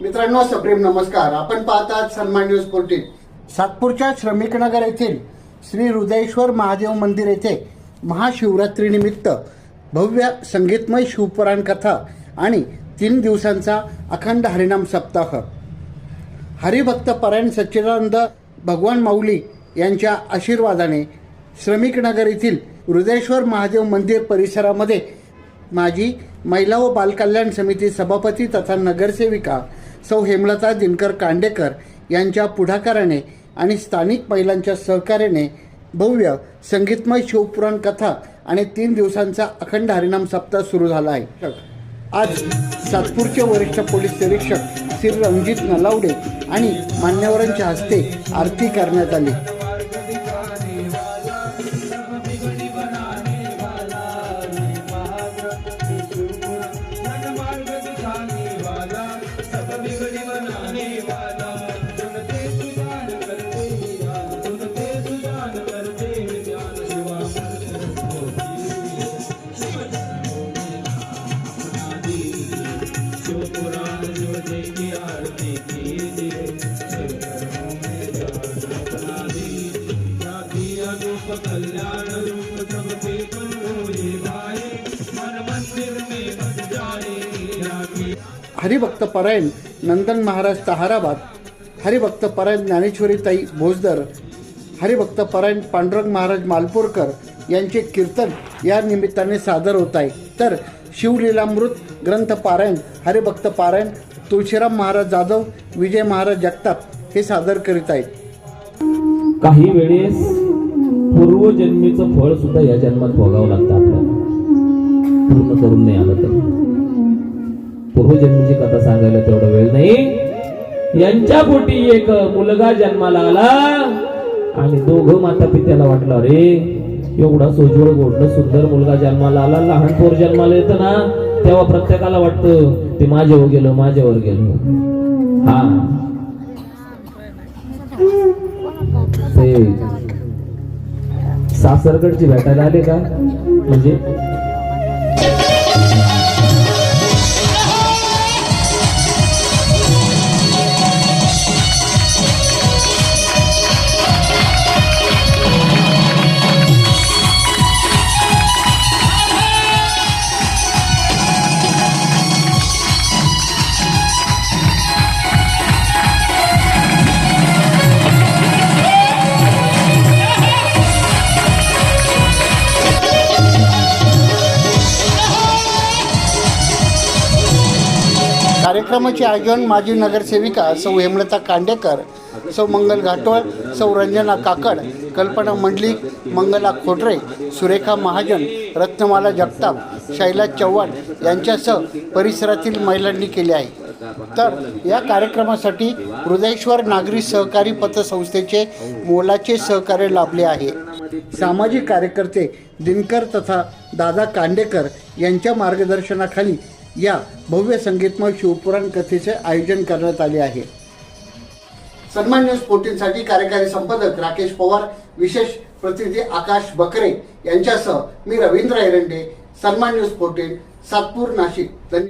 मित्रांनो सप्रेम नमस्कार. आपण पाहतात सन्मान न्यूज फोर्टीन सातपूरच्या श्रमिकनगर येथील श्री हृदयेश्वर महादेव मंदिर येथे महाशिवरात्रीनिमित्त भव्य संगीतमय शिवपुराण कथा आणि तीन दिवसांचा अखंड हरिनाम सप्ताह. हरिभक्त परायण सच्चिदानंद भगवान माऊली यांच्या आशीर्वादाने श्रमिकनगर येथील हृदयेश्वर महादेव मंदिर परिसरामध्ये माजी महिला व बालकल्याण समिती सभापती तथा नगरसेविका सौ हेमलता दिनकर कांडेकर यांच्या पुढाकाराने आणि स्थानिक महिलांच्या सहकार्याने भव्य संगीतमय शिवपुराण कथा आणि तीन दिवसांचा अखंड हरिनाम सप्ताह सुरू झाला आहे. आज सातपूरचे वरिष्ठ पोलीस निरीक्षक श्री रणजित नलावडे आणि मान्यवरांच्या हस्ते आरती करण्यात आली. हरिभक्त परायण नंदन महाराज तहाराबाद हरिभक्त परायण ज्ञानेश्वरीताई भोजदर हरिभक्त परायण पांडुरंग महाराज मालपूरकर यांचे कीर्तन या निमित्ताने सादर होत आहे. तर शिवलीलामृत ग्रंथ पारायण हरिभक्त पारायण तुळशीराम महाराज जाधव विजय महाराज जगताप हे सादर करीत आहेत. काही वेळेस पूर्वजन्मीचं फळ सुद्धा या जन्मात भोगावं लागतं आपल्याला. पूर्ण करून नाही आलं तर. पूर्वजन्मीची म्हणजे कथा सांगायला तेवढा वेळ नाही. यांच्या पोटी एक मुलगा जन्माला आला आणि दोघं माता पित्याला वाटलं अरे एवढा सोजवळ गोडणं सुंदर मुलगा जन्माला आला. लहान पोर जन्माला येतं ना तेव्हा प्रत्येकाला वाटतं ते माझ्यावर गेलं माझ्यावर गेलं. हा. ते सासरकडची भेटायला आले का? म्हणजे कार्यक्रमाचे आयोजन माजी नगरसेविका सौ हेमलता कांडेकर सौ मंगल घाटोळ सौ रंजना काकड कल्पना मंडलिक मंगला खोटरे सुरेखा महाजन रत्नमाला जगताप शैला चव्हाण यांच्यासह परिसरातील महिलांनी केले आहे. तर या कार्यक्रमासाठी हृदयेश्वर नागरी सहकारी पतसंस्थेचे मोलाचे सहकार्य लाभले आहे. सामाजिक कार्यकर्ते दिनकर तथा दादा कांडेकर यांच्या मार्गदर्शनाखाली या भव्य संगीतमय शिवपुराण कथेचे आयोजन करण्यात आले आहे. सन्मान न्यूज फोर्टीनसाठी कार्यकारी संपादक राकेश पवार विशेष प्रतिनिधी आकाश बकरे यांच्यासह मी रवींद्र एरंडे सन्मान न्यूज फोर्टीन सातपूर नाशिक. धन्यवाद.